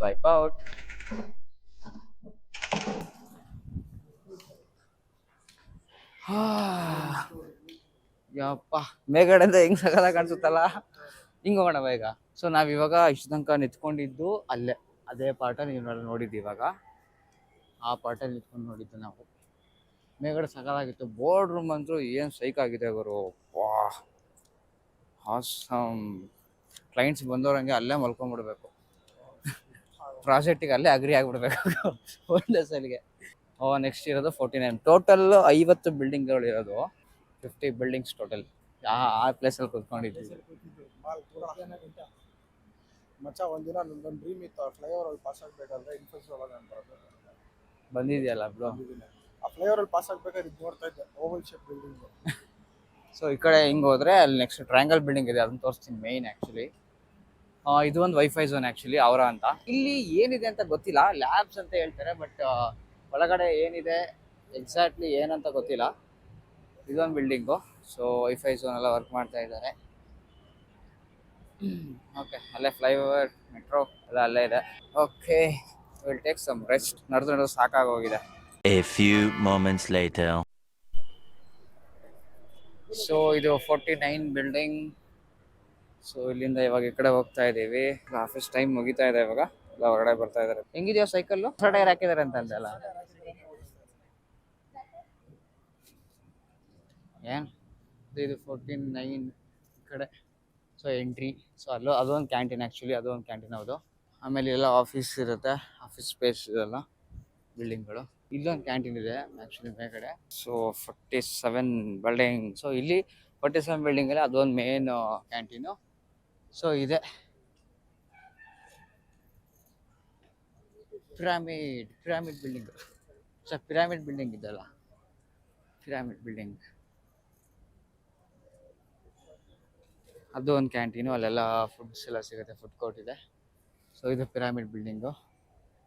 Swipe out. ಯಪ್ಪ ಮೇಲ್ಗಡೆಯಿಂದ ಹೆಂಗ್ ಸಕಲ ಕಾಣಿಸುತ್ತಲ್ಲ? ಹಿಂಗ್ ಹೋಗೋಣ ಬೇಗ. ಸೊ ನಾವ್ ಇವಾಗ ಇಷ್ಟು ತನಕ ನಿಂತ್ಕೊಂಡಿದ್ದು ಅಲ್ಲೇ. ಅದೇ ಪಾಠ ನೀವು ನೋಡಿದ್ದು ಇವಾಗ. ಆ ಪಾಠಲ್ಲಿ ನಿಂತ್ಕೊಂಡು ನೋಡಿದ್ದು ನಾವು. ಮೇಲ್ಗಡೆ ಸಕಲಾಗಿತ್ತು ಬೋರ್ಡ್ ರೂಮ್ ಅಂತೂ ಏನು ಸೈಕ್ ಆಗಿದೆ ಗುರು. ವಾ ಹಾಸಮ್ ಕ್ಲೈಂಟ್ಸ್ ಬಂದವ್ರಂಗೆ ಅಲ್ಲೇ ಮಲ್ಕೊಂಡ್ಬಿಡ್ಬೇಕು ಪ್ರಾಜೆಕ್ಟಿಗೆ ಅಲ್ಲೇ ಅಗ್ರಿ ಆಗ್ಬಿಡ್ಬೇಕು. ಒಂದೇ ಸಲಿಗೆ. ಓ ನೆಕ್ಸ್ಟ್ ಇರೋದು ಫೋರ್ಟಿ ನೈನ್ ಟೋಟಲ್ ಐವತ್ತು ಬಿಲ್ಡಿಂಗ್ಗಳು ಇರೋದು. ಫಿಫ್ಟಿ ಬಿಲ್ಡಿಂಗ್ಸ್ ಟೋಟಲ್ ಆ ಆ ಪ್ಲೇಸಲ್ಲಿ ಕುತ್ಕೊಂಡಿದ್ದೆ ಮಚ್ಚ ಒಂದಿನ ನಂದೊಂದು ಡ್ರೀಮ್ ಇತ್ತು. ಆ ಫ್ಲೈಓವರ್ ಅಲ್ಲಿ ಪಾಸ್ ಆಗ್ಬೇಕಾದ್ರೆ ಒಳಗೆ ನಾನು ಬಂದಿದೆಯಲ್ಲ ಬ್ರೋ ಆ ಫ್ಲೈಓವರ್ ಅಲ್ಲಿ ಪಾಸ್ ಆಗ್ಬೇಕಾದ್ರೆ ಇದು ನೋಡ್ತಾ ಇದ್ದೆ. ಓವಲ್ ಶೇಪ್ ಬಿಲ್ಡಿಂಗ್ ಸೊ ಈ ಕಡೆ ಹಿಂಗ್ ಹೋದ್ರೆ ಅಲ್ಲಿ ನೆಕ್ಸ್ಟ್ ಟ್ರಯಾಂಗಲ್ ಬಿಲ್ಡಿಂಗ್ ಇದೆ. ಅದನ್ನ ತೋರಿಸ್ತೀನಿ ಮೇಯ್ನ್ ಆಕ್ಚುಲಿ ಇದು ಒಂದು ವೈಫೈ ಝೋನ್ ಆಕ್ಚುಲಿ ಅವರ ಅಂತ. ಇಲ್ಲಿ ಏನಿದೆ ಅಂತ ಗೊತ್ತಿಲ್ಲ ಲ್ಯಾಬ್ಸ್ ಅಂತ ಹೇಳ್ತಾರೆ ಬಟ್ ಒಳಗಡೆ ಏನಿದೆ ಎಕ್ಸಾಕ್ಟ್ಲಿ ಏನಂತ ಗೊತ್ತಿಲ್ಲ. ಇದೊಂದು ಬಿಲ್ಡಿಂಗು ಸೊ ವೈಫೈ ಝೋನ್ ಎಲ್ಲ ವರ್ಕ್ ಮಾಡ್ತಾ ಇದ್ದಾರೆ. ಓಕೆ ಅಲ್ಲೇ ಫ್ಲೈಓವರ್ ಮೆಟ್ರೋ ಎಲ್ಲ ಅಲ್ಲೇ ಇದೆ. Okay will take some rest ನಡೆದು ನಡೆದು ಸಾಕಾಗೋಗಿದೆ a few moments later. So ಇದು ಫೋರ್ಟಿ ನೈನ್ ಬಿಲ್ಡಿಂಗ್ ಸೊ ಇಲ್ಲಿಂದ ಇವಾಗ ಈ ಕಡೆ ಹೋಗ್ತಾ ಇದೀವಿ ಆಫೀಸ್ ಟೈಮ್ ಮುಗಿತಾ ಇದೆ ಇವಾಗ. ಎಲ್ಲ ಹೊರಗಡೆ ಬರ್ತಾ ಇದಾರೆ ಹೆಂಗಿದೆಯೋ ಸೈಕಲ್ ಟೈರ್ ಹಾಕಿದಾರೆ ಅಂತ ಅಂದಲ್ಲ ಏನ್? ಇದು- ಫೋರ್ಟೀನ್ ನೈನ್ ಕಡೆ. ಸೊ ಎಂಟ್ರಿ ಸೊ ಅಲ್ಲೂ ಅದೊಂದು ಕ್ಯಾಂಟೀನ್ ಆ್ಯಕ್ಚುಲಿ ಅದೊಂದು ಕ್ಯಾಂಟೀನ್ ಹೌದು. ಆಮೇಲೆ ಎಲ್ಲ ಆಫೀಸ್ ಇರುತ್ತೆ. ಆಫೀಸ್ ಸ್ಪೇಸ್ ಇದೆಲ್ಲ ಬಿಲ್ಡಿಂಗ್ಗಳು ಇಲ್ಲೊಂದು ಕ್ಯಾಂಟೀನ್ ಇದೆ ಆ್ಯಕ್ಚುಲಿ ಮೇಲ್ಗಡೆ so forty seven building so ಇಲ್ಲಿ ಫೋರ್ಟಿ ಸೆವೆನ್ ಬಿಲ್ಡಿಂಗ್ ಅಲ್ಲಿ ಅದೊಂದು ಮೇನ್ ಕ್ಯಾಂಟೀನು ಸೊ ಇದೆ. Pyramid pyramid building so pyramid building ಇದೆಲ್ಲ ಪಿರಾಮಿಡ್ ಬಿಲ್ಡಿಂಗ್ ಅದು ಒಂದು ಕ್ಯಾಂಟೀನು ಅಲ್ಲೆಲ್ಲ ಫುಡ್ಸ್ ಎಲ್ಲ ಸಿಗುತ್ತೆ ಫುಡ್ ಕೋರ್ಟ್ ಇದೆ. ಸೊ ಇದು ಪಿರಾಮಿಡ್ ಬಿಲ್ಡಿಂಗು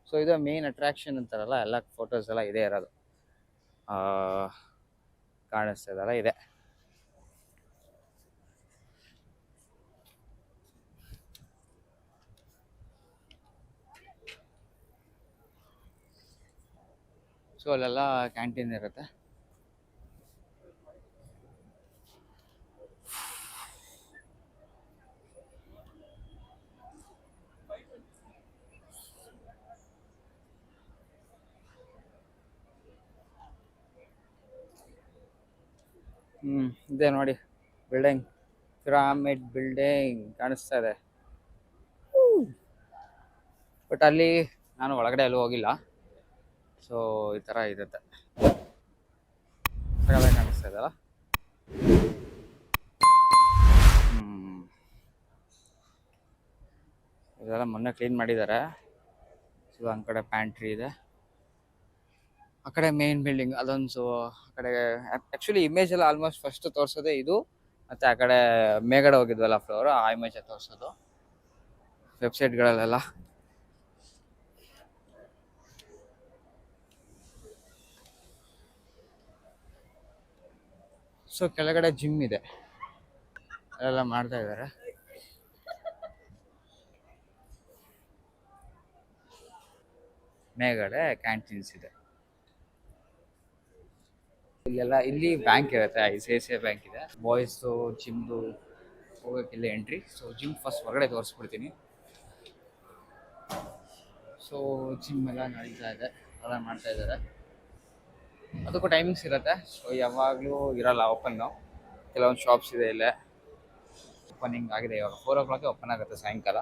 ಸೊ ಇದು ಮೇನ್ ಅಟ್ರಾಕ್ಷನ್ ಅಂತಾರಲ್ಲ, ಎಲ್ಲ ಫೋಟೋಸ್ ಎಲ್ಲ ಇದೆ ಇರೋದು. ಕಾಣಿಸ್ತಿದಲ್ಲ ಇದೆ. ಸೊ ಅಲ್ಲೆಲ್ಲ ಕ್ಯಾಂಟೀನ್ ಇರುತ್ತೆ. ಹ್ಮ್, ಇದೆ ನೋಡಿ ಬಿಲ್ಡಿಂಗ್ ಪಿರಾಮಿಡ್ ಬಿಲ್ಡಿಂಗ್ ಕಾಣಿಸ್ತಾ ಇದೆ. ಬಟ್ ಅಲ್ಲಿ ನಾನು ಒಳಗಡೆ ಎಲ್ಲೂ ಹೋಗಿಲ್ಲ. ಸೊ ಈ ಥರ ಇರುತ್ತೆ. ಸಗದಾಗಿ ಕಾಣಿಸ್ತಾ ಇದೆಯಲ್ಲ? ಇದೆಲ್ಲ ಮೊನ್ನೆ ಕ್ಲೀನ್ ಮಾಡಿದ್ದಾರೆ. ಸೊ ಆ ಕಡೆ ಪ್ಯಾಂಟ್ರಿ ಇದೆ. ಆ ಕಡೆ ಮೇನ್ ಬಿಲ್ಡಿಂಗ್ ಅದೊಂದು ಸೊ ಆ ಕಡೆ ಆ್ಯಕ್ಚುಲಿ ಇಮೇಜ್ ಎಲ್ಲ ಆಲ್ಮೋಸ್ಟ್ ಫಸ್ಟ್ ತೋರಿಸೋದೇ ಇದು. ಮತ್ತು ಆ ಕಡೆ ಮೇಗಡೆ ಹೋಗಿದ್ವಲ್ಲ ಫ್ಲೋರ್ ಆ ಇಮೇಜ್ ತೋರಿಸೋದು. ವೆಬ್ಸೈಟ್ಗಳಲ್ಲೆಲ್ಲ ಸೊ ಕೆಳಗಡೆ ಜಿಮ್ ಇದೆ. ಅಲ್ಲೆಲ್ಲ ಮಾಡ್ತಾ ಇದ್ದಾರೆ. ಮೇಗಡೆ ಕ್ಯಾಂಟೀನ್ಸ್ ಇದೆ. ಇಲ್ಲೆಲ್ಲ, ಇಲ್ಲಿ ಬ್ಯಾಂಕ್ ಇರುತ್ತೆ I C I C I bank ಇದೆ ಬಾಯ್ಸು ಜಿಮ್ದು ಹೋಗೋಕೆ ಇಲ್ಲಿ ಎಂಟ್ರಿ ಸೊ ಜಿಮ್ ಫಸ್ಟ್ ಹೊರಗಡೆ ತೋರಿಸ್ಬಿಡ್ತೀನಿ. ಸೊ ಜಿಮ್ ಎಲ್ಲ ನಡೀತಾ ಇದೆ. ಎಲ್ಲ ಮಾಡ್ತಾ ಇದ್ದಾರೆ. ಅದಕ್ಕೂ ಟೈಮಿಂಗ್ಸ್ ಇರುತ್ತೆ. ಸೊ ಯಾವಾಗಲೂ ಇರಲ್ಲ ಓಪನ್ನು ಕೆಲವೊಂದು ಶಾಪ್ಸ್ ಇದೆ ಇಲ್ಲೇ. ಓಪನಿಂಗ್ ಆಗಿದೆ ಇವಾಗ. ಫೋರ್ ಓ ಕ್ಲಾಕ್ಗೆ ಓಪನ್ ಆಗುತ್ತೆ ಸಾಯಂಕಾಲ.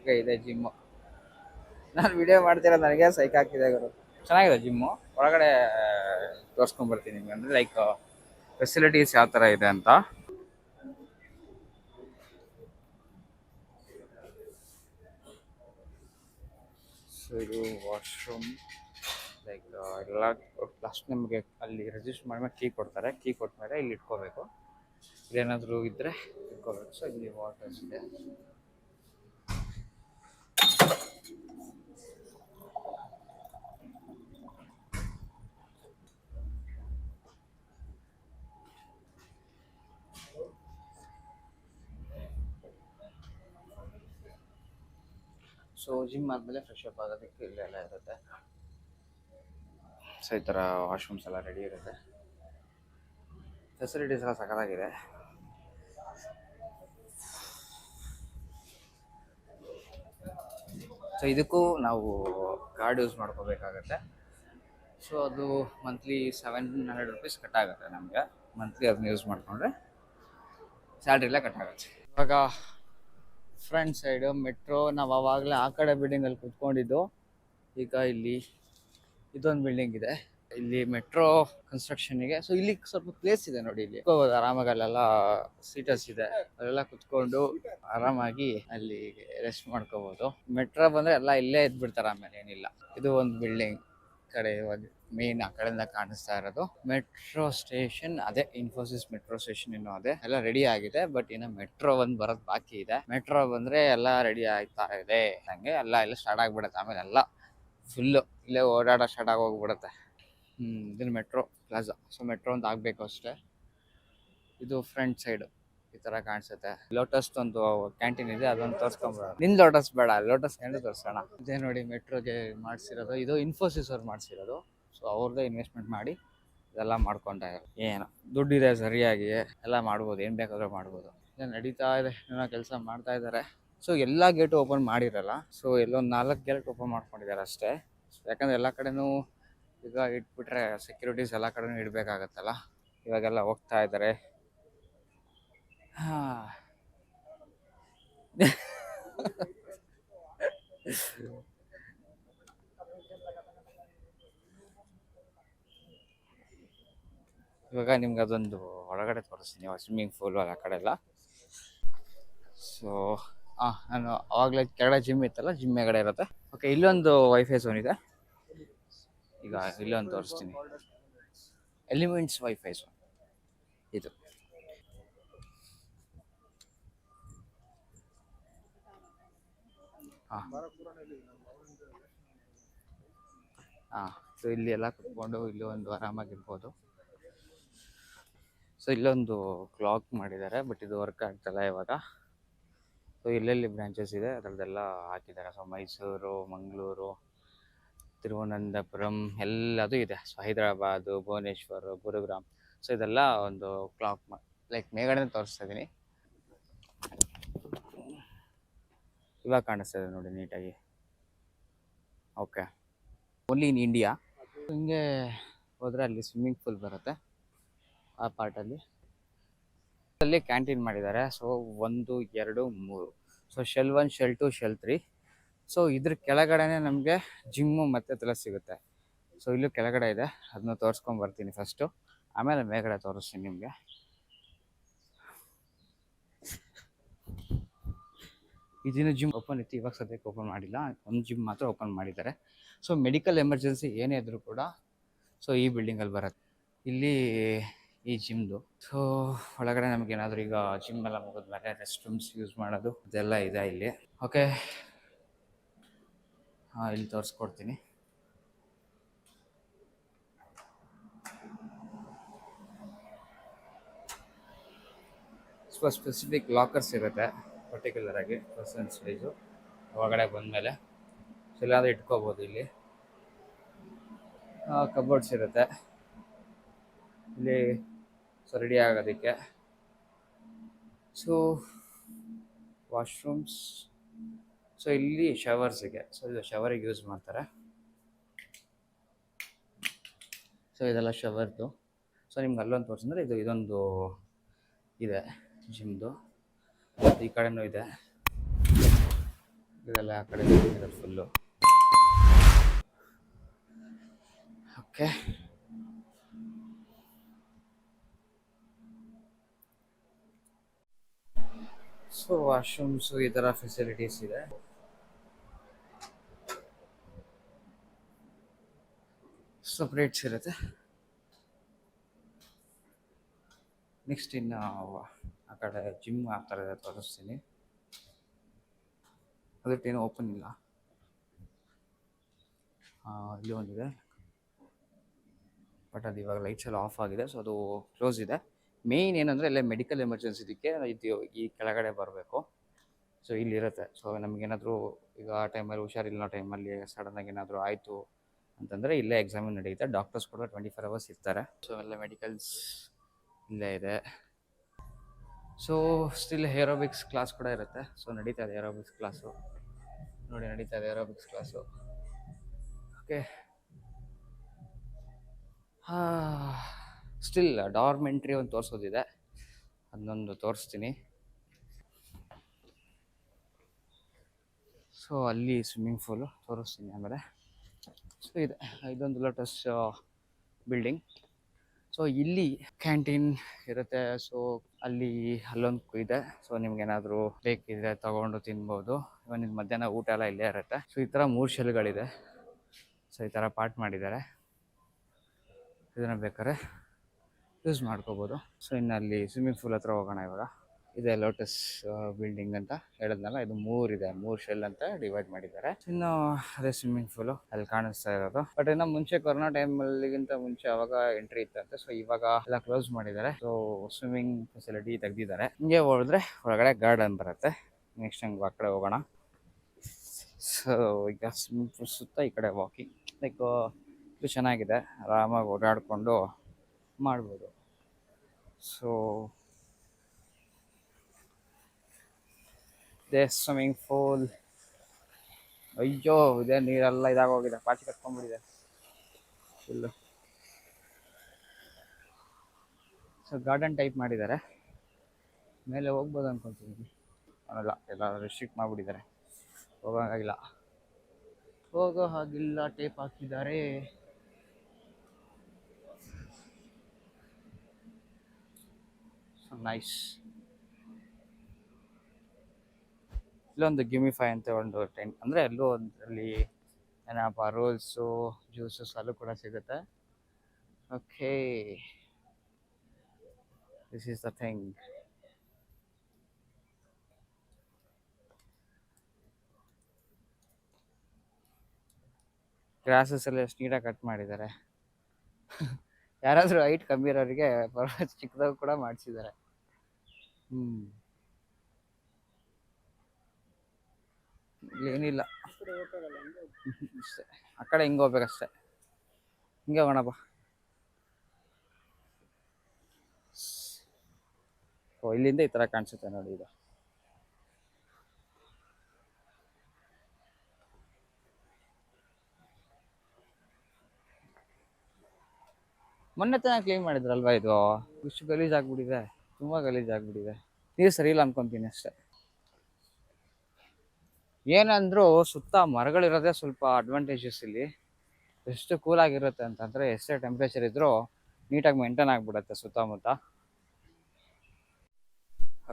ಈಗ ಇದೆ ಜಿಮ್ಮು ನಾನು ವಿಡಿಯೋ ಮಾಡ್ತಿರೋ ನನಗೆ ಸೈಕ್ ಹಾಕಿದೆ ಗುರು. ಚೆನ್ನಾಗಿದೆ ಜಿಮ್ಮು ಒಳಗಡೆ ತೋರಿಸ್ಕೊಂಬರ್ತೀನಿ ನಿಮ್ಗೆ. ಅಂದರೆ ಲೈಕ್ ಫೆಸಿಲಿಟೀಸ್ ಯಾವ ಥರ ಇದೆ ಅಂತ. ಸೊ ಇದು ವಾಶ್ರೂಮ್ ಲೈಕ್ ಎಲ್ಲ ಲಾಸ್ಟ್ ನಿಮಗೆ ಅಲ್ಲಿ ರಿಜಿಸ್ಟರ್ ಮಾಡಿದ್ಮೇಲೆ ಕೀ ಕೊಡ್ತಾರೆ. ಕೀ ಕೊಟ್ಮೇಲೆ ಇಲ್ಲಿ ಇಟ್ಕೋಬೇಕು. ಇಲ್ಲೇನಾದರೂ ಇದ್ದರೆ ಇಟ್ಕೋಬೇಕು. ಸೊ ಇಲ್ಲಿ ವಾಟರ್ಸ್ ಇದೆ. ಸೊ ಜಿಮ್ ಆದಮೇಲೆ ಫ್ರೆಶ್ ಅಪ್ ಆಗೋದಕ್ಕೆ ಇಲ್ಲೆಲ್ಲ ಇರುತ್ತೆ. ಸೊ, ಈ ಥರ ವಾಶ್ರೂಮ್ಸ್ ಎಲ್ಲ ರೆಡಿ ಇರುತ್ತೆ. ಫೆಸಿಲಿಟೀಸ್ ಎಲ್ಲ ಸಖತ್ತಾಗಿದೆ. ಸೊ ಇದಕ್ಕೂ ನಾವು ಕಾರ್ಡ್ ಯೂಸ್ ಮಾಡ್ಕೋಬೇಕಾಗತ್ತೆ. ಸೊ ಅದು monthly seven hundred rupees cut ಆಗುತ್ತೆ ನಮಗೆ. ಮಂತ್ಲಿ ಅದನ್ನ ಯೂಸ್ ಮಾಡಿಕೊಂಡ್ರೆ ಸ್ಯಾಲ್ರಿ ಎಲ್ಲ ಕಟ್ ಇವಾಗ ಫ್ರಂಟ್ ಸೈಡು ಮೆಟ್ರೋ ನಾವು ಆವಾಗಲೇ ಆ ಕಡೆ ಬಿಲ್ಡಿಂಗಲ್ಲಿ ಕುತ್ಕೊಂಡಿದ್ದು. ಈಗ ಇಲ್ಲಿ ಇದೊಂದು ಬಿಲ್ಡಿಂಗ್ ಇದೆ. ಇಲ್ಲಿ ಮೆಟ್ರೋ ಕನ್ಸ್ಟ್ರಕ್ಷನ್ಗೆ. ಸೊ ಇಲ್ಲಿ ಸ್ವಲ್ಪ ಪ್ಲೇಸ್ ಇದೆ ನೋಡಿ ಇಲ್ಲಿ. ಹೋಗೋದು ಆರಾಮಾಗಿ ಅಲ್ಲೆಲ್ಲ ಸೀಟರ್ಸ್ ಇದೆ. ಅಲ್ಲೆಲ್ಲ ಕುತ್ಕೊಂಡು ಆರಾಮಾಗಿ ಅಲ್ಲಿ ರೆಸ್ಟ್ ಮಾಡ್ಕೋಬಹುದು ಮೆಟ್ರೋ ಬಂದ್ರೆ ಎಲ್ಲ ಇಲ್ಲೇ ಇದ್ಬಿಡ್ತಾರೆ ಆಮೇಲೆ ಏನಿಲ್ಲ. ಇದು ಒಂದು ಬಿಲ್ಡಿಂಗ್ ಕಡೆ ಇವಾಗ ಮೇನ್ ಆ ಕಡೆಯಿಂದ ಕಾಣಿಸ್ತಾ ಇರೋದು. ಮೆಟ್ರೋ ಸ್ಟೇಷನ್ ಅದೇ ಇನ್ಫೋಸಿಸ್ ಮೆಟ್ರೋ ಸ್ಟೇಷನ್ ಏನು ಅದೇ. ಎಲ್ಲ ರೆಡಿ ಆಗಿದೆ ಬಟ್ ಇನ್ನು ಮೆಟ್ರೋ ಒಂದು ಬರೋದ್ ಬಾಕಿ ಇದೆ. ಮೆಟ್ರೋ ಬಂದ್ರೆ ಎಲ್ಲ ರೆಡಿ ಆಗ್ತಾ ಇದೆ. ಹಂಗೆ ಎಲ್ಲ ಎಲ್ಲ ಸ್ಟಾರ್ಟ್ ಆಗ್ಬಿಡತ್ತೆ ಆಮೇಲೆ ಎಲ್ಲ. ಫುಲ್ಲು ಇಲ್ಲೇ ಓಡಾಡೋ ಸ್ಟಾರ್ಟ್ ಆಗೋಗ್ಬಿಡುತ್ತೆ. ಹ್ಞೂ ಇದನ್ನ ಮೆಟ್ರೋ ಪ್ಲಾಜಾ ಸೊ ಮೆಟ್ರೋ ಒಂದು ಆಗಬೇಕು ಅಷ್ಟೇ. ಇದು ಫ್ರಂಟ್ ಸೈಡು ಈ ಥರ ಕಾಣಿಸುತ್ತೆ. ಲೋಟಸ್ ಒಂದು ಕ್ಯಾಂಟೀನ್ ಇದೆ, ಅದೊಂದು ತೋರಿಸ್ಕೊಂಬರ ನಿನ್ ಲೋಟಸ್ ಬೇಡ ಲೋಟಸ್ ಕ್ಯಾಂಟೀನ್ ತೋರಿಸೋಣ. ಇದೇ ನೋಡಿ ಮೆಟ್ರೋಗೆ ಮಾಡಿಸಿರೋದು. ಇದು ಇನ್ಫೋಸಿಸ್ ಅವ್ರು ಮಾಡಿಸಿರೋದು. ಸೊ ಅವ್ರದ್ದೇ ಇನ್ವೆಸ್ಟ್ಮೆಂಟ್ ಮಾಡಿ ಇದೆಲ್ಲ ಮಾಡ್ಕೊತಾ ಇದ್ದಾರೆ ಏನು? ದುಡ್ಡಿದೆ ಸರಿಯಾಗಿ ಎಲ್ಲ ಮಾಡ್ಬೋದು. ಏನು ಬೇಕಾದರೂ ಮಾಡ್ಬೋದು. ನಡೀತಾ ಇದೆ. ಏನೋ ಕೆಲಸ ಮಾಡ್ತಾ ಇದ್ದಾರೆ. ಸೊ ಎಲ್ಲ ಗೇಟು ಓಪನ್ ಮಾಡಿರಲ್ಲ. ಸೊ ಎಲ್ಲೊಂದು ನಾಲ್ಕು ಗೇಟ್ ಓಪನ್ ಮಾಡ್ಕೊಂಡಿದ್ದಾರೆ ಅಷ್ಟೇ. ಯಾಕಂದರೆ ಎಲ್ಲ ಕಡೆನೂ ಈಗ ಇಟ್ಬಿಟ್ರೆ ಸೆಕ್ಯೂರಿಟೀಸ್ ಎಲ್ಲ ಕಡೆನೂ ಇಡಬೇಕಾಗತ್ತಲ್ಲ. ಇವಾಗೆಲ್ಲ ಹೋಗ್ತಾ ಇದ್ದಾರೆ ಇವಾಗ ನಿಮ್ಗೆ ಅದೊಂದು ಒಳಗಡೆ ತೋರಿಸ್ತೀನಿ. ಸ್ವಿಮ್ಮಿಂಗ್ ಪೂಲ್ ಆ ಕಡೆ ಎಲ್ಲ. ಸೊ ನಾನು ಅವಾಗಲೇ ಕೆಳಗಡೆ ಜಿಮ್ ಇತ್ತಲ್ಲ ಜಿಮ್ ಮೇಗಡೆ ಇರುತ್ತೆ. ಓಕೆ ಇಲ್ಲೊಂದು ವೈಫೈ ಝೋನ್ ಇದೆ. ಈಗ ಇಲ್ಲೊಂದು ತೋರಿಸ್ತೀನಿ. ಎಲಿಮೆಂಟ್ಸ್ ವೈಫೈ ಝೋನ್ ಇದು. ಹಾಂ ಸೊ ಇಲ್ಲಿ ಎಲ್ಲ ಕುತ್ಕೊಂಡು ಇಲ್ಲಿ ಒಂದು ಆರಾಮಾಗಿರ್ಬೋದು. ಸೊ ಇಲ್ಲೊಂದು ಕ್ಲಾಕ್ ಮಾಡಿದ್ದಾರೆ ಬಟ್ ಇದು ವರ್ಕ್ ಆಗ್ತಲ್ಲ ಇವಾಗ. ಸೊ ಎಲ್ಲೆಲ್ಲಿ ಬ್ರಾಂಚಸ್ ಇದೆ. ಅದರದ್ದೆಲ್ಲ ಹಾಕಿದ್ದಾರೆ. ಸೊ ಮೈಸೂರು, ಮಂಗಳೂರು, ತಿರುವನಂತಪುರಂ ಎಲ್ಲದೂ ಇದೆ. ಸೊ ಹೈದರಾಬಾದು, ಭುವನೇಶ್ವರ, ಗುರುಗ್ರಾಮ್. ಸೊ ಇದೆಲ್ಲ ಒಂದು ಕ್ಲಾಕ್ ಲೈಕ್ ಮೇಗಡೆ ತೋರಿಸ್ತಾ ಇದ್ದೀನಿ ಇವಾಗ ಕಾಣಿಸ್ತಾ ಇದೆ ನೋಡಿ ನೀಟಾಗಿ. ಓಕೆ ಓನ್ಲಿ ಇನ್ ಇಂಡಿಯಾ ಹಿಂಗೆ ಹೋದರೆ ಅಲ್ಲಿ ಸ್ವಿಮ್ಮಿಂಗ್ ಪೂಲ್ ಬರುತ್ತೆ, ಆ ಪಾರ್ಟಲ್ಲಿ ಅಲ್ಲಿ ಕ್ಯಾಂಟೀನ್ ಮಾಡಿದ್ದಾರೆ. ಸೊ, ಒಂದು, ಎರಡು, ಮೂರು. So, shell one, shell two, shell three. So, ಇದ್ರ ಕೆಳಗಡೆನೆ ನಮಗೆ ಜಿಮ್ಮು ಮತ್ತೆ ತಲೆ ಸಿಗುತ್ತೆ. ಸೊ, ಇಲ್ಲೂ ಕೆಳಗಡೆ ಇದೆ. ಅದನ್ನ ತೋರಿಸ್ಕೊಂಡ್ ಬರ್ತೀನಿ ಫಸ್ಟು. ಆಮೇಲೆ ಮೇಲ್ಗಡೆ ತೋರಿಸ್ತೀನಿ ನಿಮಗೆ. ಇದಿನ ಜಿಮ್ ಓಪನ್ ಇತ್ತು. ಇವಾಗ ಸದ್ಯಕ್ಕೆ ಓಪನ್ ಮಾಡಿಲ್ಲ. ಒಂದು ಜಿಮ್ ಮಾತ್ರ ಓಪನ್ ಮಾಡಿದ್ದಾರೆ. ಸೊ, ಮೆಡಿಕಲ್ ಎಮರ್ಜೆನ್ಸಿ ಏನೇ ಇದ್ರೂ ಕೂಡ, ಸೊ, ಈ ಬಿಲ್ಡಿಂಗಲ್ಲಿ ಬರುತ್ತೆ. ಇಲ್ಲಿ ಈ ಜಿಮ್ದು. ಸೊ ಒಳಗಡೆ ನಮ್ಗೆ ಏನಾದರೂ ಈಗ ಜಿಮ್ ಎಲ್ಲ ಮುಗಿದ್ಮೇಲೆ ರೆಸ್ಟ್ ರೂಮ್ಸ್ ಯೂಸ್ ಮಾಡೋದು, ಅದೆಲ್ಲ ಇದೆ ಇಲ್ಲಿ. ಓಕೆ ಹಾಂ, ಇಲ್ಲಿ ತೋರಿಸ್ಕೊಡ್ತೀನಿ. ಸೊ ಸ್ಪೆಸಿಫಿಕ್ ಲಾಕರ್ಸ್ ಇರುತ್ತೆ ಪರ್ಟಿಕ್ಯುಲರ್ ಆಗಿ ಪರ್ಸನ್ಸ್ ವೈಸು ಒಳಗಡೆ ಬಂದಮೇಲೆ ಸೊ ಇಲ್ಲಾಂದರೆ ಇಟ್ಕೋಬೋದು ಇಲ್ಲಿ. ಕಬೋರ್ಡ್ಸ್ ಇರುತ್ತೆ. ಇಲ್ಲಿ ಸೊ ರೆಡಿ ಆಗೋದಕ್ಕೆ. ಸೊ ವಾಶ್ರೂಮ್ಸ್ ಸೊ ಇಲ್ಲಿ ಶವರ್ಸಿಗೆ ಸೊ ಇದು ಶವರಿಗೆ ಯೂಸ್ ಮಾಡ್ತಾರೆ. ಸೊ ಇದೆಲ್ಲ ಶವರ್ದು ಸೊ ನಿಮ್ಗೆ ಅಲ್ಲೊಂದು ತೋರಿಸಿದ್ರೆ ಇದು, ಇದೊಂದು ಇದೆ ಜಿಮ್ದು ಈ ಕಡೆನೂ ಇದೆ. ಇದೆಲ್ಲ ಆ ಕಡೆ ಫುಲ್ಲು ಓಕೆ ಸೊ ವಾಶ್ರೂಮ್ಸ್ ಈ ತರ ಫೆಸಿಲಿಟೀಸ್ ಇದೆ. ಸಪ್ರೇಟ್ಸ್ ಇರುತ್ತೆ. ನೆಕ್ಸ್ಟ್ ಇನ್ನು ಆ ಕಡೆ ಜಿಮ್ ಆ ಥರ ತೋರಿಸ್ತೀನಿ. ಅದಕ್ಕೇನು ಓಪನ್ ಇಲ್ಲ. ಇಲ್ಲಿ ಒಂದಿದೆ. ಬಟ್ ಅದು ಇವಾಗ ಲೈಟ್ಸ್ ಎಲ್ಲ ಆಫ್ ಆಗಿದೆ ಸೊ ಅದು ಕ್ಲೋಸ್ ಇದೆ. ಮೇಯ್ನ್ ಏನಂದರೆ ಇಲ್ಲೇ ಮೆಡಿಕಲ್ ಎಮರ್ಜೆನ್ಸಿ ಇದಕ್ಕೆ ಇದು ಈ ಕೆಳಗಡೆ ಬರಬೇಕು. ಸೊ ಇಲ್ಲಿರುತ್ತೆ ಸೊ ನಮಗೇನಾದರೂ ಈಗ ಆ ಟೈಮಲ್ಲಿ ಹುಷಾರಿಲ್ಲ ಟೈಮಲ್ಲಿ ಸಡನ್ನಾಗಿ ಏನಾದರೂ ಆಯಿತು ಅಂತಂದರೆ ಇಲ್ಲೇ ಎಕ್ಸಾಮಿನ್ ನಡೆಯುತ್ತೆ. ಡಾಕ್ಟರ್ಸ್ ಕೂಡ ಟ್ವೆಂಟಿ ಫೋರ್ ಅವರ್ಸ್ ಇರ್ತಾರೆ. ಸೊ ಎಲ್ಲ ಮೆಡಿಕಲ್ಸ್ ಇಲ್ಲೇ ಇದೆ. ಸೊ ಸ್ಟಿಲ್ ಏರೋಬಿಕ್ಸ್ ಕ್ಲಾಸ್ ಕೂಡ ಇರುತ್ತೆ. ಸೊ ನಡೀತಾ ಇದೆ ಏರೋಬಿಕ್ಸ್ ಕ್ಲಾಸು ನೋಡಿ, ನಡೀತಾ ಇದೆ aerobics class okay still dormitory ಒಂದು ತೋರಿಸೋದಿದೆ. ಅದನ್ನೊಂದು ತೋರಿಸ್ತೀನಿ. ಸೊ ಅಲ್ಲಿ ಸ್ವಿಮ್ಮಿಂಗ್ ಫೂಲು ತೋರಿಸ್ತೀನಿ ಆಮೇಲೆ. ಸೊ ಇದೆ, ಇದೊಂದು ಲೋಟಸ್ ಬಿಲ್ಡಿಂಗ್ ಸೊ ಇಲ್ಲಿ ಕ್ಯಾಂಟೀನ್ ಇರುತ್ತೆ. ಸೊ ಅಲ್ಲಿ ಅಲ್ಲೊಂದು ಇದೆ. ಸೊ ನಿಮ್ಗೇನಾದರೂ ಬೇಕಿದ್ರೆ ತಗೊಂಡು ತಿನ್ಬೋದು. ಇವನ್ ಮಧ್ಯಾಹ್ನ ಊಟ ಎಲ್ಲ ಇಲ್ಲೇ ಇರುತ್ತೆ. ಸೊ ಈ ಥರ ಮೂರು ಶೆಲ್ಗಳಿದೆ ಸೊ ಈ ಥರ ಪಾರ್ಟ್ ಮಾಡಿದ್ದಾರೆ. ಇದನ್ನು ಬೇಕಾದ್ರೆ ಯೂಸ್ ಮಾಡ್ಕೋಬೋದು. ಸೊ ಇನ್ನು ಅಲ್ಲಿ ಸ್ವಿಮ್ಮಿಂಗ್ ಫೂಲ್ ಹತ್ರ ಹೋಗೋಣ ಇವಾಗ. ಇದೆ ಲೋಟಸ್ ಬಿಲ್ಡಿಂಗ್ ಅಂತ ಹೇಳಿದ್ನಲ್ಲ, ಇದು ಮೂರಿದೆ ಮೂರು ಶೆಲ್ ಅಂತ ಡಿವೈಡ್ ಮಾಡಿದ್ದಾರೆ. ಇನ್ನು ಅದೇ ಸ್ವಿಮ್ಮಿಂಗ್ ಪೂಲು ಅಲ್ಲಿ ಕಾಣಿಸ್ತಾ ಇರೋದು. ಬಟ್ ಇನ್ನು ಮುಂಚೆ ಕೊರೋನಾ ಟೈಮಲ್ಲಿಗಿಂತ ಮುಂಚೆ ಅವಾಗ ಎಂಟ್ರಿ ಇತ್ತಂತೆ ಸೊ ಇವಾಗ ಎಲ್ಲ ಕ್ಲೋಸ್ ಮಾಡಿದ್ದಾರೆ. ಸೊ ಸ್ವಿಮ್ಮಿಂಗ್ ಫೆಸಿಲಿಟಿ ತೆಗ್ದಿದ್ದಾರೆ. ಹಿಂಗೆ ಹೋದ್ರೆ ಒಳಗಡೆ ಗಾರ್ಡನ್ ಬರುತ್ತೆ. ನೆಕ್ಸ್ಟ್ ಹಂಗೆ ಆ ಕಡೆ ಹೋಗೋಣ. ಸೊ ಈಗ ಸ್ವಿಮ್ಮಿಂಗ್ ಫೂಲ್ ಸುತ್ತ ಈ ಕಡೆ ವಾಕಿಂಗ್ ಲೈಕ್ ಇದು ಚೆನ್ನಾಗಿದೆ. ಆರಾಮಾಗಿ ಓಡಾಡಿಕೊಂಡು ಮಾಡ್ಬೋದು. ಸೊ ಇದೆ ಸ್ವಿಮ್ಮಿಂಗ್ pool. ಅಯ್ಯೋ, ಇದೇ ನೀರೆಲ್ಲ ಇದಾಗೋಗಿದೆ ಪಾಚಿ ಕಟ್ಕೊಂಡ್ಬಿಟ್ಟಿದೆ. ಫುಲ್ಲು ಸೊ ಗಾರ್ಡನ್ ಟೈಪ್ ಮಾಡಿದ್ದಾರೆ. ಮೇಲೆ ಹೋಗ್ಬೋದು ಅನ್ಕೊತೀನಿ. ಅಲ್ಲ ಎಲ್ಲ ರೆಸ್ಟ್ರಿಕ್ಟ್ ಮಾಡಿಬಿಟ್ಟಿದ್ದಾರೆ. ಹೋಗೋಂಗಾಗಿಲ್ಲ ಹೋಗೋ ಹಾಗಿಲ್ಲ ಟೇಪ್ ಹಾಕಿದ್ದಾರೆ. ನೈಸ್ ಇಲ್ಲೊಂದು ಗಿಮಿಫೈ ಅಂತ ಒಂದು ಟೆಂಟ್ ಅಂದರೆ ಎಲ್ಲೋ ಒಂದರಲ್ಲಿ ಏನಪ್ಪ ರೋಲ್ಸು ಜ್ಯೂಸಸ್ ಅಲ್ಲೂ ಕೂಡ ಸಿಗುತ್ತೆ. Okay this is the thing grasses ಎಲ್ಲ ಎಷ್ಟು ನೀಟಾಗಿ ಕಟ್ ಮಾಡಿದ್ದಾರೆ. ಯಾರಾದರೂ ಹೈಟ್ ಕಮ್ಮಿ ಇರೋರಿಗೆ ಪರವಾಗಿ ಚಿಕ್ಕದಾಗ ಕೂಡ ಮಾಡಿಸಿದ್ದಾರೆ. ಹ್ಞೂ ಏನಿಲ್ಲ. ಅಷ್ಟೇ. ಆ ಕಡೆ ಹಿಂಗೆ ಹೋಗ್ಬೇಕಷ್ಟೆ. ಹಿಂಗೆ ಹೋಗೋಣಪ್ಪ ಓ ಇಲ್ಲಿಂದ ಈ ಥರ ಕಾಣಿಸುತ್ತೆ ನೋಡಿ ಇದು. ಮೊನ್ನೆ ತನಕ ಕ್ಲೀನ್ ಮಾಡಿದ್ರಲ್ವಾ ಇದು? ಇಷ್ಟು ಗಲೀಜ್ ಆಗ್ಬಿಟ್ಟಿದೆ ತುಂಬ ಗಲೀಜ್ ಆಗ್ಬಿಟ್ಟಿದೆ. ನೀರು ಸರಿ ಇಲ್ಲ ಅನ್ಕೊಂತೀನಿ ಅಷ್ಟೇ. ಏನಂದರೂ ಸುತ್ತ ಮರಗಳಿರೋದೇ ಸ್ವಲ್ಪ ಅಡ್ವಾಂಟೇಜಸ್ ಇಲ್ಲಿ. ಎಷ್ಟು ಕೂಲ್ ಆಗಿರುತ್ತೆ ಅಂತಂದ್ರೆ ಎಷ್ಟೇ ಟೆಂಪ್ರೇಚರ್ ಇದ್ದರೂ ನೀಟಾಗಿ ಮೇಂಟೈನ್ ಆಗಿಬಿಡುತ್ತೆ ಸುತ್ತಮುತ್ತ.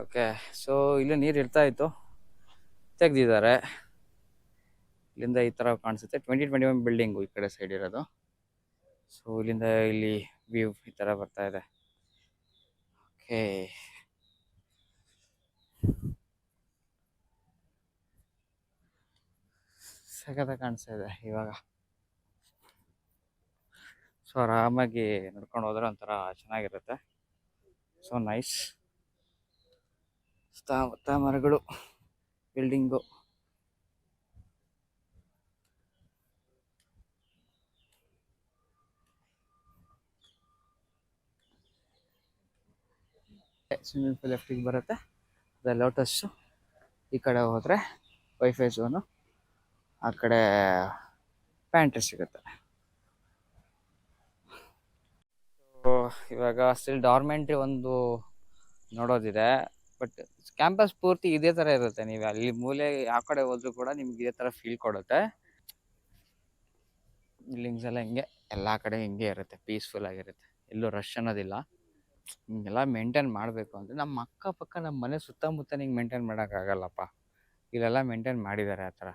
ಓಕೆ ಸೊ ಇಲ್ಲಿ ನೀರು ಇರ್ತಾ ಇತ್ತು. ತೆಗ್ದಿದ್ದಾರೆ. ಇಲ್ಲಿಂದ ಈ ಥರ ಕಾಣಿಸುತ್ತೆ. ಟ್ವೆಂಟಿ ಟ್ವೆಂಟಿ ಒನ್ ಬಿಲ್ಡಿಂಗು ಈ ಕಡೆ ಸೈಡ್ ಇರೋದು. ಸೊ ಇಲ್ಲಿಂದ ಇಲ್ಲಿ ವ್ಯೂ ಈ ಥರ ಬರ್ತಾ ಇದೆ. ಓಕೆ ಸಖತ ಕಾಣಿಸ್ತಾ ಇದೆ ಇವಾಗ. ಸೊ ಆರಾಮಾಗಿ ನಡ್ಕೊಂಡು ಹೋದ್ರೆ ಒಂಥರ ಚೆನ್ನಾಗಿರುತ್ತೆ. ಸೊ ನೈಸ್ ಸುತ್ತಮುತ್ತ ಮರಗಳು ಬಿಲ್ಡಿಂಗು ಸ್ವಿಮ್ಮಿಂಗ್ ಪೂಲ್ ಲೆಫ್ಟಿಗೆ ಬರುತ್ತೆ. ಅದೇ ಲೋಟಸ್ಸು ಈ ಕಡೆ ಹೋದರೆ ವೈಫೈ ಝೋನು ಆ ಕಡೆ ಪ್ಯಾಂಟ್ರಿ ಸಿಗುತ್ತೆ. ಇವಾಗ ಸ್ಟಿಲ್ ಡಾರ್ಮೆಂಟ್ರಿ ಒಂದು ನೋಡೋದಿದೆ ಬಟ್ ಕ್ಯಾಂಪಸ್ ಪೂರ್ತಿ ಇದೇ ಥರ ಇರುತ್ತೆ. ನೀವು ಅಲ್ಲಿ ಮೂಲೆ ಆ ಕಡೆ ಹೋದ್ರೂ ಕೂಡ ನಿಮ್ಗೆ ಇದೇ ಥರ ಫೀಲ್ ಕೊಡುತ್ತೆ. ಬಿಲ್ಡಿಂಗ್ಸ್ ಎಲ್ಲ ಹಿಂಗೆ, ಎಲ್ಲ ಕಡೆ ಹಿಂಗೆ ಇರುತ್ತೆ ಪೀಸ್ಫುಲ್ ಆಗಿರುತ್ತೆ. ಎಲ್ಲೂ ರಶ್ ಅನ್ನೋದಿಲ್ಲ. ಹಿಂಗೆಲ್ಲ ಮೇಂಟೈನ್ ಮಾಡಬೇಕು ಅಂದರೆ ನಮ್ಮ ಅಕ್ಕಪಕ್ಕ ನಮ್ಮ ಮನೆ ಸುತ್ತಮುತ್ತ ಹಿಂಗೆ ಮೇಂಟೈನ್ ಮಾಡೋಕ್ಕಾಗಲ್ಲಪ್ಪ ಇಲ್ಲೆಲ್ಲ ಮೇಂಟೈನ್ ಮಾಡಿದ್ದಾರೆ ಆ ಥರ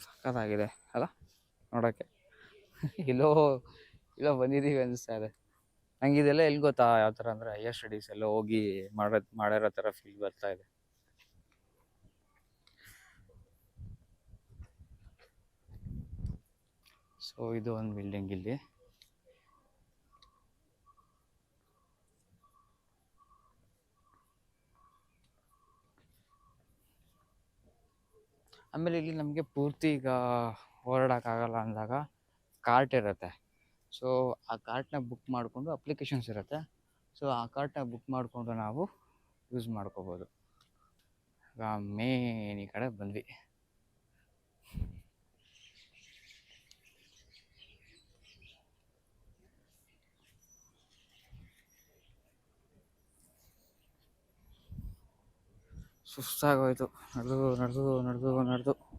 ಸಕ್ಕತ್ತಾಗಿದೆ ಅಲ್ಲ? ನೋಡೋಕ್ಕೆ ಇಲ್ಲೋ ಇಲ್ಲೋ ಬಂದಿದ್ದೀವಿ ಅನಿಸ್ತಾ ಇದೆ. ನಂಗೆ ಇದೆಲ್ಲ ಎಲ್ಲಿ ಗೊತ್ತಾ ಯಾವ ಥರ ಅಂದರೆ ಹೈಯರ್ ಸ್ಟಡೀಸ್ ಎಲ್ಲ ಹೋಗಿ ಮಾಡೋದು ಮಾಡಿರೋ ಥರ ಫೀಲ್ ಬರ್ತಾ ಇದೆ. ಸೊ ಇದು ಒಂದು ಬಿಲ್ಡಿಂಗ್ ಇಲ್ಲಿ. ಆಮೇಲೆ ಇಲ್ಲಿ ನಮಗೆ ಪೂರ್ತಿ ಈಗ ಹೋರಾಡೋಕ್ಕಾಗಲ್ಲ ಅಂದಾಗ ಕಾರ್ಟ್ ಇರುತ್ತೆ. ಸೊ, ಆ ಕಾರ್ಟ್ನ ಬುಕ್ ಮಾಡಿಕೊಂಡು ಅಪ್ಲಿಕೇಶನ್ಸ್ ಇರುತ್ತೆ. ಸೊ, ಆ ಕಾರ್ಟ್ನ ಬುಕ್ ಮಾಡಿಕೊಂಡು ನಾವು ಯೂಸ್ ಮಾಡ್ಕೋಬೋದು. ಮೇನ್ ಈ ಕಡೆ ಬಂದ್ವಿ. ಸುಸ್ತಾಗೋಯ್ತು. ನಡೆದು ನಡೆದು ನಡೆದು ನಡೆದು.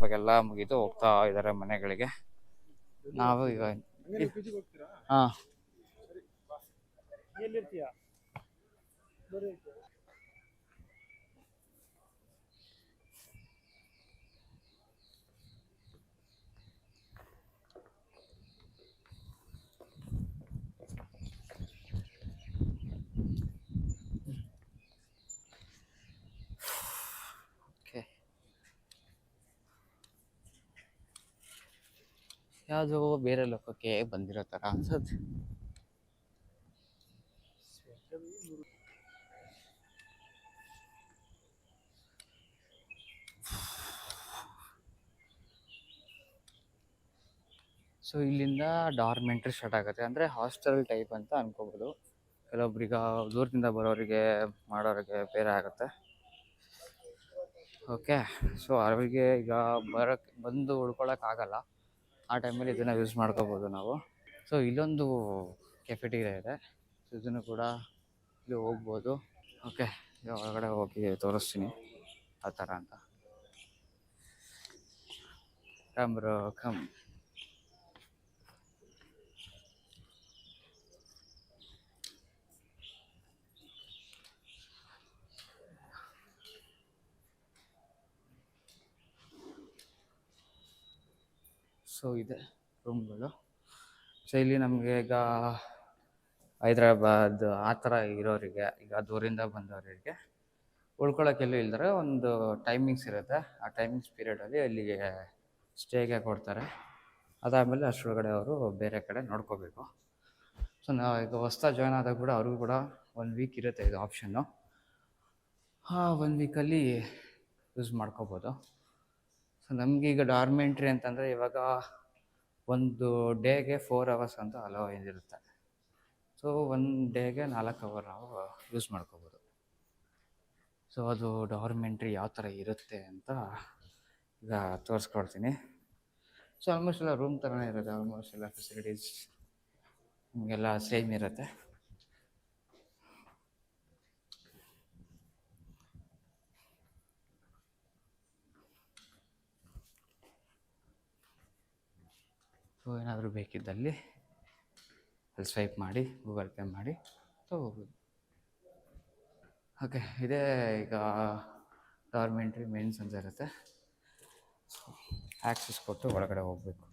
ಇವಾಗೆಲ್ಲ ಮುಗಿದು ಹೋಗ್ತಾ ಇದ್ದಾರೆ ಮನೆಗಳಿಗೆ. ನಾವು ಈಗ ಹಾ. ಯಾವುದೋ ಬೇರೆ ಲೋಕಕ್ಕೆ ಬಂದಿರೋ ಥರ ಅನ್ಸತ್ತೆ. ಸೊ ಇಲ್ಲಿಂದ ಡಾರ್ಮೆಂಟ್ರಿ ಸ್ಟಾರ್ಟ್ ಆಗುತ್ತೆ. ಅಂದರೆ ಹಾಸ್ಟೆಲ್ ಟೈಪ್ ಅಂತ ಅನ್ಕೋಬೋದು. ಕೆಲವೊಬ್ರಿಗೆ ದೂರದಿಂದ ಬರೋರಿಗೆ, ಮಾಡೋರಿಗೆ ಬೇರೆ ಆಗುತ್ತೆ. ಓಕೆ ಸೊ ಅವರಿಗೆ ಈಗ ಬರೋಕ್ಕೆ ಬಂದು ಉಳ್ಕೊಳಕ್ಕಾಗಲ್ಲ ಆ ಟೈಮಲ್ಲಿ ಇದನ್ನು ಯೂಸ್ ಮಾಡ್ಕೋಬೋದು ನಾವು. ಸೊ ಇಲ್ಲೊಂದು ಕೆಫೆಟೀರಿಯಾ ಇದೆ. ಸೊ ಇದನ್ನು ಕೂಡ ಇಲ್ಲಿ ಹೋಗ್ಬೋದು. ಓಕೆ ಒಳಗಡೆ ಹೋಗಿ ತೋರಿಸ್ತೀನಿ. ಆ ಥರ ಅಂತ. ಕಮ್ರು ಕಮ್ ಸೊ ಇದೆ ರೂಮ್ಗಳು. ಸೊ ಇಲ್ಲಿ ನಮಗೆ ಈಗ ಹೈದ್ರಾಬಾದ್ ಆ ಥರ ಇರೋರಿಗೆ, ಈಗ ದೂರಿಂದ ಬಂದವರಿಗೆ ಉಳ್ಕೊಳ್ಳೋಕ್ಕೆಲ್ಲೂ ಇಲ್ದರೆ ಒಂದು ಟೈಮಿಂಗ್ಸ್ ಇರುತ್ತೆ. ಆ ಟೈಮಿಂಗ್ಸ್ ಪೀರಿಯಡಲ್ಲಿ ಅಲ್ಲಿಗೆ ಸ್ಟೇಗೆ ಕೊಡ್ತಾರೆ. ಅದಾದಮೇಲೆ ಅಷ್ಟರೊಳಗಡೆ ಅವರು ಬೇರೆ ಕಡೆ ನೋಡ್ಕೋಬೇಕು. ಸೊ ನಾವು ಈಗ ಹೊಸ್ದಾಗಿ ಜಾಯ್ನ್ ಆದಾಗ ಕೂಡ ಅವ್ರಿಗೂ ಕೂಡ ಒಂದು ವೀಕ್ ಇರುತ್ತೆ ಇದು ಆಪ್ಷನ್ನು ಆ ಒಂದು ವೀಕಲ್ಲಿ ಯೂಸ್ ಮಾಡ್ಕೋಬೋದು. ಸೊ ಈಗ ಡಾರ್ಮೆಂಟ್ರಿ ಅಂತಂದರೆ ಇವಾಗ ಒಂದು ಡೇಗೆ ಫೋರ್ ಅವರ್ಸ್ ಅಂತ ಅಲೋ ಇರುತ್ತೆ ಸೊ ಒನ್ ಡೇಗೆ ನಾಲ್ಕು ಅವರ್ ನಾವು ಯೂಸ್ ಮಾಡ್ಕೋಬೋದು. ಸೊ ಅದು ಡಾರ್ಮೆಂಟ್ರಿ ಯಾವ ಥರ ಇರುತ್ತೆ ಅಂತ ಈಗ ತೋರಿಸ್ಕೊಡ್ತೀನಿ. ಸೊ ಆಲ್ಮೋಸ್ಟ್ ಎಲ್ಲ ರೂಮ್ ಥರನೇ ಇರುತ್ತೆ. ಆಲ್ಮೋಸ್ಟ್ ಎಲ್ಲ ಫೆಸಿಲಿಟೀಸ್ ನಿಮಗೆಲ್ಲ ಸೇಮ್ ಇರುತ್ತೆ. ಸೊ ಏನಾದರೂ ಬೇಕಿದ್ದಲ್ಲಿ ಅಲ್ಲಿ ಸ್ವೈಪ್ ಮಾಡಿ, ಗೂಗಲ್ ಪೇ ಮಾಡಿ ತೊಗೋಬೋದು. ಓಕೆ, ಇದೇ ಈಗ ಡಾರ್ಮೆಂಟ್ರಿ ಮೇನ್ಸ್ ಅಂತ ಇರುತ್ತೆ ಆ್ಯಕ್ಸಸ್ ಕೊಟ್ಟು ಒಳಗಡೆ ಹೋಗಬೇಕು.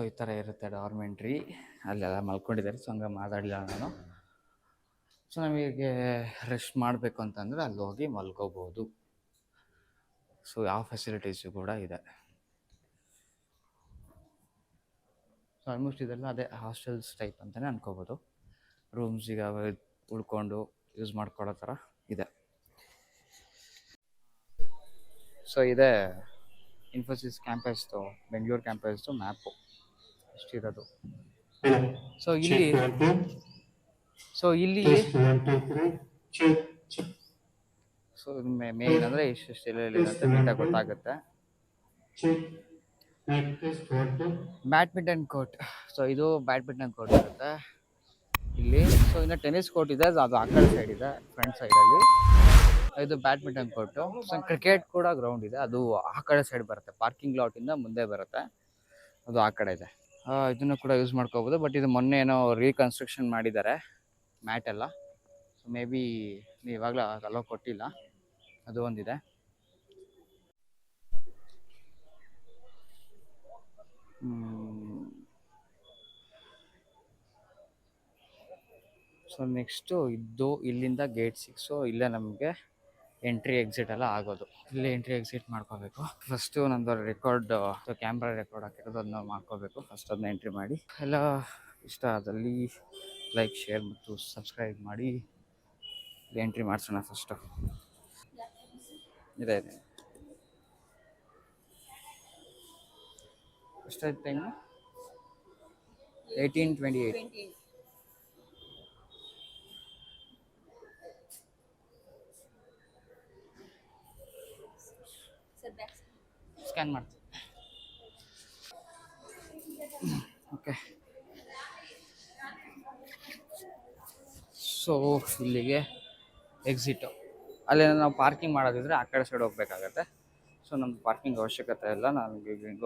ಸೊ ಈ ಥರ ಇರುತ್ತೆ ಡಾರ್ಮೆಂಟ್ರಿ. ಅಲ್ಲೆಲ್ಲ ಮಲ್ಕೊಂಡಿದ್ದಾರೆ, ಸೊ ಹಂಗೆ ಮಾತಾಡಲಿಲ್ಲ ನಾನು. ಸೊ ನಮಗೆ ರೆಸ್ಟ್ ಮಾಡಬೇಕು ಅಂತಂದರೆ ಅಲ್ಲಿ ಹೋಗಿ ಮಲ್ಕೋಬೋದು. ಸೊ ಯಾವ ಫೆಸಿಲಿಟೀಸು ಕೂಡ ಇದೆ. ಸೊ ಆಲ್ಮೋಸ್ಟ್ ಇದೆಲ್ಲ ಅದೇ ಹಾಸ್ಟೆಲ್ಸ್ ಟೈಪ್ ಅಂತಲೇ ಅನ್ಕೋಬೋದು. ರೂಮ್ಸಿಗೆ ಉಳ್ಕೊಂಡು ಯೂಸ್ ಮಾಡ್ಕೊಳ್ಳೋ ಥರ ಇದೆ. ಸೊ ಇದೆ ಇನ್ಫೋಸಿಸ್ ಕ್ಯಾಂಪಸ್ದು ಬೆಂಗಳೂರು ಕ್ಯಾಂಪಸ್ದು ಮ್ಯಾಪು ಇಷ್ಟಿರೋದು ಸೊ ಇಲ್ಲಿ ಸೊ ಇಲ್ಲಿ ಸೊ ಮೇನ್ ಅಂದರೆ ಎಲ್ಲೆಲ್ಲಿ ಅಂತ ನೀಟಾಗಿ ಗೊತ್ತಾಗುತ್ತೆ. ಬ್ಯಾಡ್ಮಿಂಟನ್ ಕೋರ್ಟ್ ಸೊ ಇದು ಬ್ಯಾಡ್ಮಿಂಟನ್ ಕೋರ್ಟ್ ಇರುತ್ತೆ. ಇಲ್ಲಿ ಸೊ ಇನ್ನು ಟೆನಿಸ್ ಕೋರ್ಟ್ ಇದೆ. ಅದು ಆ ಕಡೆ ಸೈಡ್ ಇದೆ ಫ್ರಂಟ್ ಸೈಡಲ್ಲಿ ಇದು ಬ್ಯಾಡ್ಮಿಂಟನ್ ಕೋರ್ಟು ಸೊ ಕ್ರಿಕೆಟ್ ಕೂಡ ಗ್ರೌಂಡ್ ಇದೆ. ಅದು ಆ ಕಡೆ ಸೈಡ್ ಬರುತ್ತೆ. ಪಾರ್ಕಿಂಗ್ ಲಾಟಿಂದ ಮುಂದೆ ಬರುತ್ತೆ. ಅದು ಆ ಕಡೆ ಇದೆ. ಇದನ್ನು ಕೂಡ ಯೂಸ್ ಮಾಡ್ಕೋಬೋದು. ಬಟ್ ಇದು ಮೊನ್ನೆ ಏನೋ ರೀಕನ್ಸ್ಟ್ರಕ್ಷನ್ ಮಾಡಿದ್ದಾರೆ. ಮ್ಯಾಟ್ ಎಲ್ಲ. ಸೊ ಮೇ ಬಿ ಇವಾಗಲೂ ಅಲೋ ಕೊಟ್ಟಿಲ್ಲ. ಅದು ಒಂದಿದೆ. ಸೊ ನೆಕ್ಸ್ಟು ಇದ್ದು ಇಲ್ಲಿಂದ ಗೇಟ್ ಸಿಕ್ಸು ಇಲ್ಲೇ ನಮಗೆ ಎಂಟ್ರಿ ಎಕ್ಸಿಟ್ ಎಲ್ಲ ಆಗೋದು. ಇಲ್ಲಿ ಎಂಟ್ರಿ ಎಕ್ಸಿಟ್ ಮಾಡ್ಕೋಬೇಕು. ಫಸ್ಟು ನಂದು ರೆಕಾರ್ಡ್ ಕ್ಯಾಮ್ರಾ ರೆಕಾರ್ಡ್ ಹಾಕಿರೋದು ಅದನ್ನ ಮಾಡ್ಕೋಬೇಕು. ಫಸ್ಟ್ ಅದನ್ನ ಎಂಟ್ರಿ ಮಾಡಿ. ಎಲ್ಲ ಇಷ್ಟ ಆದಲ್ಲಿ ಲೈಕ್ ಶೇರ್ ಮತ್ತು ಸಬ್ಸ್ಕ್ರೈಬ್ ಮಾಡಿ. ಎಂಟ್ರಿ ಮಾಡಿಸೋಣ ಫಸ್ಟು ಇದೆ ಇದೆ. ಎಷ್ಟಾಯ್ತು time eighteen twenty eight scan ಮಾಡ್ತೀನಿ ಓಕೆ ಸೊ ಇಲ್ಲಿಗೆ ಎಕ್ಸಿಟು ಅಲ್ಲಿ ನಾವು ಪಾರ್ಕಿಂಗ್ ಮಾಡೋದಿದ್ರೆ ಆ ಕಡೆ ಸೈಡ್ ಹೋಗ್ಬೇಕಾಗತ್ತೆ. ಸೊ ನಮ್ಗೆ ಪಾರ್ಕಿಂಗ್ ಅವಶ್ಯಕತೆ ಇಲ್ಲ. ನಾನು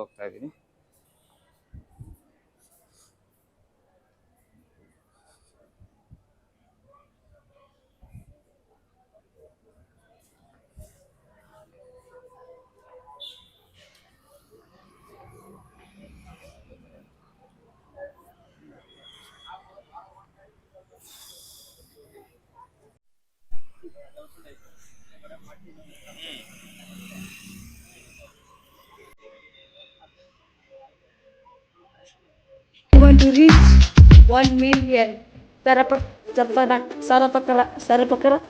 ಹೋಗ್ತಾ ಇದ್ದೀನಿ. One million સરપકલા સરપકલા સરપકલા